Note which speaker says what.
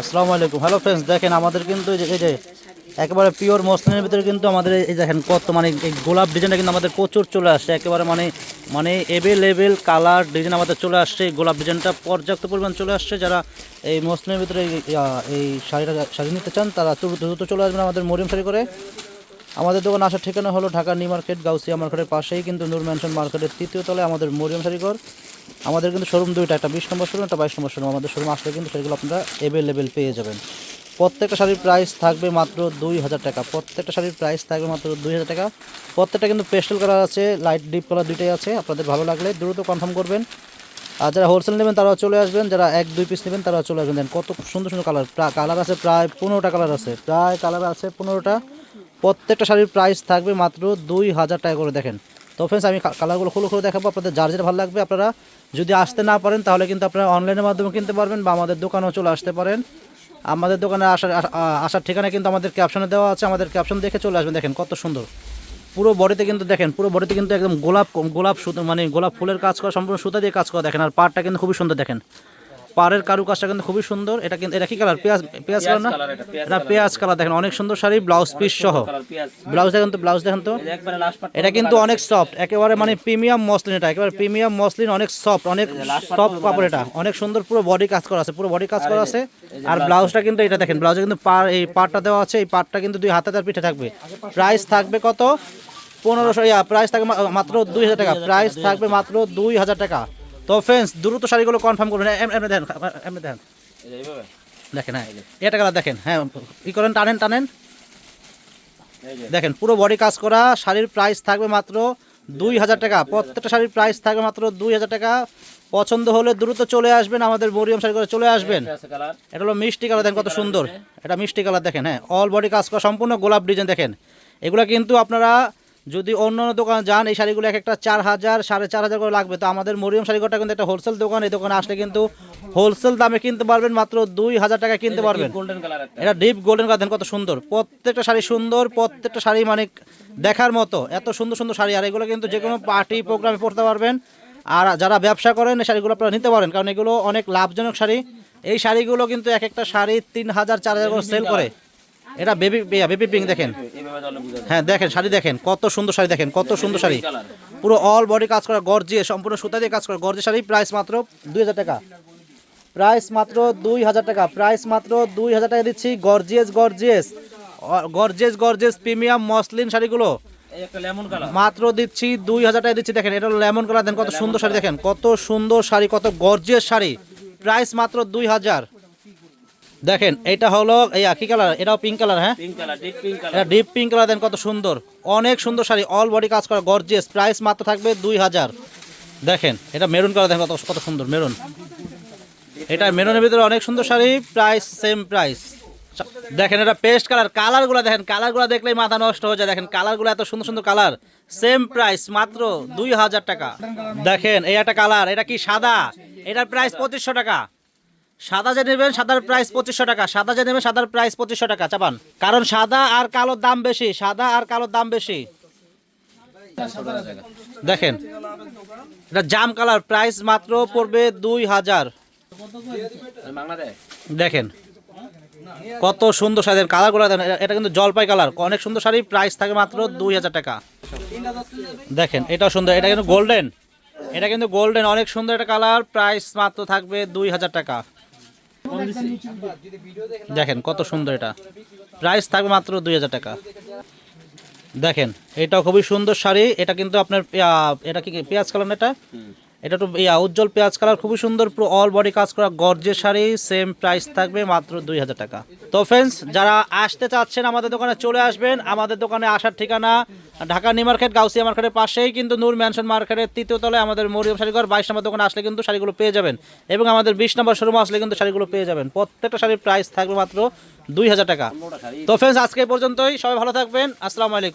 Speaker 1: আসসালামু আলাইকুম। Hello friends দেখেন আমাদের কিন্তু এই যে- একেবারে পিওর মসলিনের ভিতরে কিন্তু আমাদের এই দেখেন কত মানে এই গোলাপ ডিজাইনটা কিন্তু আমাদের প্রচুর চলে আসছে। একেবারে মানে মানে এভেলেবেল কালার ডিজাইন আমাদের চলে আসছে। এই গোলাপ ডিজাইনটা পর্যাপ্ত পরিমাণ চলে আসছে। যারা এই মসলিনের ভিতরে এই- শাড়িটা, শাড়ি নিতে চান, তারা দ্রুত চলে আসবেন আমাদের মরিয়ম শাড়ি করে। আমাদের দোকান আসার ঠিকানা হলো ঢাকা নিউ মার্কেট, গাউসিয়া মার্কেটের পাশেই কিন্তু নূর ম্যানশন মার্কেটের তৃতীয় তলায় আমাদের মরিয়ম শাড়িঘর আমাদের কিন্তু শোরুম দুইটা, একটা বিশ নম্বর শোরুম একটা বাইশ নম্বর শোরুম আমাদের শোরুম আসলে কিন্তু সেগুলো আপনারা অ্যাভেলেবেল পেয়ে যাবেন। প্রত্যেকটা শাড়ির প্রাইস থাকবে মাত্র দুই হাজার টাকা। প্রত্যেকটা শাড়ির প্রাইস থাকবে মাত্র দুই হাজার টাকা। প্রত্যেকটা কিন্তু পেস্টেল কালার আছে লাইট ডিপ কালার দুইটাই আছে। আপনাদের ভালো লাগলে দ্রুত কনফার্ম করবেন। আর যারা হোলসেল নেবেন, তারাও চলে আসবেন। যারা এক, দুই পিস নেবেন, তারাও চলে আসবেন। দেখেন কত সুন্দর সুন্দর কালার কালার আছে প্রায় পনেরোটা কালার আছে। প্রায় কালার আছে পনেরোটা। প্রত্যেকটা শাড়ির প্রাইস থাকবে মাত্র দুই হাজার টাকা করে। দেখেন। তো ফ্রেন্ডস আমি কালারগুলো খুলে খুলে দেখাবো। আপনাদের যার যেটা ভালো লাগবে, আপনারা যদি আসতে না পারেন, তাহলে কিন্তু আপনারা অনলাইনের মাধ্যমে কিনতে পারবেন বা আমাদের দোকানেও চলে আসতে পারেন। আমাদের দোকানে আসার আসার ঠিকানা কিন্তু আমাদের ক্যাপশনে দেওয়া আছে। আমাদের ক্যাপশন দেখে চলে আসবেন। দেখেন কত সুন্দর। পুরো বডিতে কিন্তু দেখেন, পুরো বডিতে কিন্তু একদম গোলাপ গোলাপ সুতো মানে গোলাপ ফুলের কাজ করা, সম্পূর্ণ সুতা দিয়ে কাজ করা দেখেন। আর পাটটা কিন্তু খুবই সুন্দর দেখেন। পাড়ের কারু কাজটা কিন্তু খুবই সুন্দর। এটা কিন্তু এটা কি কালার? পেঁয়াজ পেঁয়াজ কালার না?
Speaker 2: এটা, পেঁয়াজ
Speaker 1: কালার। দেখেন অনেক সুন্দর শাড়ি ব্লাউজ পিস সহ। ব্লাউজ দেখেন তো ব্লাউজ দেখেন তো। এটা কিন্তু অনেক সফট একেবারে মানে প্রিমিয়াম মসলিন এটা একেবারে প্রিমিয়াম মসলিন অনেক সফট অনেক সফট কাপড় এটা। অনেক সুন্দর পুরো বডি কাজ করা আছে পুরো বডি কাজ করা আছে। আর ব্লাউজটা কিন্তু এটা দেখেন ব্লাউজে কিন্তু পার এই পাটটা দেওয়া আছে এই পাটটা কিন্তু দুই হাতে তার পিঠে থাকবে। প্রাইস থাকবে কত? পনেরোশো ইয়া প্রাইস থাকবে মাত্র দুই হাজার টাকা। প্রাইস থাকবে মাত্র দুই হাজার টাকা। তো ফ্রেন্ডস দ্রুত শাড়িগুলো কনফার্ম করবেন এম- এমনি দেখেন এমনি দেখেন। দেখেন হ্যাঁ এটা কালার দেখেন হ্যাঁ ই করেন টানেন টানেন। দেখেন পুরো বডি কাজ করা শাড়ির প্রাইস থাকবে মাত্র দুই হাজার টাকা। প্রত্যেকটা শাড়ির প্রাইস থাকবে মাত্র দুই হাজার টাকা। পছন্দ হলে দ্রুত চলে আসবেন আমাদের মরিয়ম শাড়ি করে চলে আসবেন।
Speaker 2: এটা
Speaker 1: এটা হলো মিষ্টি কালার দেখেন কত সুন্দর। এটা মিষ্টি কালার দেখেন হ্যাঁ অল বডি কাজ করা সম্পূর্ণ গোলাপ ডিজাইন দেখেন। এগুলো কিন্তু আপনারা যদি অন্য অন্য দোকানে যান এই শাড়িগুলো এক একটা চার হাজার সাড়ে চার হাজার করে লাগবে। তো আমাদের মরিয়ম শাড়িঘরটা কিন্তু একটা হোলসেল দোকান এই দোকানে আসলে কিন্তু হোলসেল দামে কিনতে পারবেন মাত্র দুই হাজার টাকা কিনতে পারবেন।
Speaker 2: গোল্ডেন কালার
Speaker 1: এটা ডিপ গোল্ডেন কালার কত সুন্দর। প্রত্যেকটা শাড়ি সুন্দর প্রত্যেকটা শাড়ি মানে দেখার মতো। এত সুন্দর সুন্দর শাড়ি আর এগুলো কিন্তু যে কোনো পার্টি প্রোগ্রামে পড়তে পারবেন। আর যারা ব্যবসা করেন এই শাড়িগুলো আপনারা নিতে পারেন কারণ এগুলো অনেক লাভজনক শাড়ি। এই শাড়িগুলো কিন্তু এক একটা শাড়ি তিন হাজার চার হাজার করে সেল করে। এটা বেবি বেবি পিঙ্ক দেখেন। হ্যাঁ দেখেন, শাড়ি দেখেন, কত সুন্দর শাড়ি দেখেন, কত সুন্দর শাড়ি। পুরো অল বডি কাজ করা গর্জিয়ে সম্পূর্ণ সুতা দিয়ে কাজ করা গর্জিয়ে শাড়ি প্রাইস মাত্র দুই হাজার টাকা। প্রাইস মাত্র দুই হাজার টাকা প্রাইস মাত্র দুই হাজার টাকা দিচ্ছি gorgeous gorgeous gorgeous gorgeous premium muslin শাড়িগুলো। মাত্র দিচ্ছি দুই হাজার টাকা দিচ্ছি, দেখেন, এটা লেমন কালার দেন কত সুন্দর শাড়ি, দেখেন, কত সুন্দর শাড়ি, কত গর্জিয়াস শাড়ি। প্রাইস মাত্র দুই হাজার। দেখেন এটা হলো এই কি কালার এটাও পিঙ্ক কালার হ্যাঁ?
Speaker 2: Pink colour deep pink colour
Speaker 1: এটা ডিপ পিঙ্ক কালার দেন কত সুন্দর। অনেক সুন্দর শাড়ি অল বডি কাজ করা গর্জিয়াস প্রাইস মাত্র থাকবে দুই হাজার। দেখেন এটা মেরুন কালার দেখেন কত কত সুন্দর মেরুন এটা মেরুনের ভিতরে অনেক সুন্দর শাড়ি প্রাইস সেম প্রাইস দেখেন এটা পেস্ট কালার কালারগুলো দেখেন কালারগুলো দেখলেই মাথা নষ্ট হয়ে যায়। দেখেন কালারগুলো এত সুন্দর সুন্দর কালার সেম প্রাইস মাত্র দুই হাজার টাকা। দেখেন এই একটা কালার এটা কি সাদা? এটার প্রাইস পঁচিশশো টাকা। সাদা যে নেবেন সাদার প্রাইস পঁচিশশো টাকা সাদা যে নেবেন সাদার প্রাইস পঁচিশশো টাকা, চাপান। কারণ সাদা আর কালোর দাম বেশি, সাদা আর কালোর দাম বেশি। দেখেন, এটা জাম কালার প্রাইস মাত্র পড়বে দুই হাজার। দেখেন, কত সুন্দর শাড়ি কালারগুলো এটা কিন্তু জলপাই কালার, অনেক সুন্দর শাড়ি প্রাইস থাকে মাত্র দুই হাজার টাকা। দেখেন, এটাও সুন্দর, এটা কিন্তু গোল্ডেন এটা কিন্তু গোল্ডেন অনেক সুন্দর একটা কালার প্রাইস মাত্র থাকবে দুই হাজার টাকা। দেখেন কত সুন্দর এটা। প্রাইস থাকবে মাত্র দুই হাজার টাকা। দেখেন এটা খুবই সুন্দর শাড়ি। এটা কিন্তু আপনার এটা কি পেঁয়াজ কালার এটা? এটা তো ইয়া, উজ্জ্বল পেঁয়াজ কালার, খুবই সুন্দর, পুরো অল বডি কাজ করা গর্জের শাড়ি সেম প্রাইস থাকবে মাত্র দুই হাজার টাকা। তো ফ্রেন্ডস যারা আসতে চাচ্ছেন আমাদের দোকানে, চলে আসবেন। আমাদের দোকানে আসার ঠিকানা ঢাকা নিউ মার্কেট, গাউসিয়া মার্কেটের পাশেই কিন্তু নূর ম্যানশন মার্কেটের তৃতীয় তলায় আমাদের মরিয়ম শাড়িঘর, বাইশ নম্বর দোকানে আসলে কিন্তু শাড়িগুলো পেয়ে যাবেন। এবং আমাদের বিশ নম্বর শোরুম আসলে কিন্তু শাড়িগুলো পেয়ে যাবেন। প্রত্যেকটা শাড়ির প্রাইস থাকবে মাত্র দুই হাজার টাকা। তো ফ্রেন্ডস আজকে পর্যন্তই। সবাই ভালো থাকবেন। আসসালামু আলাইকুম।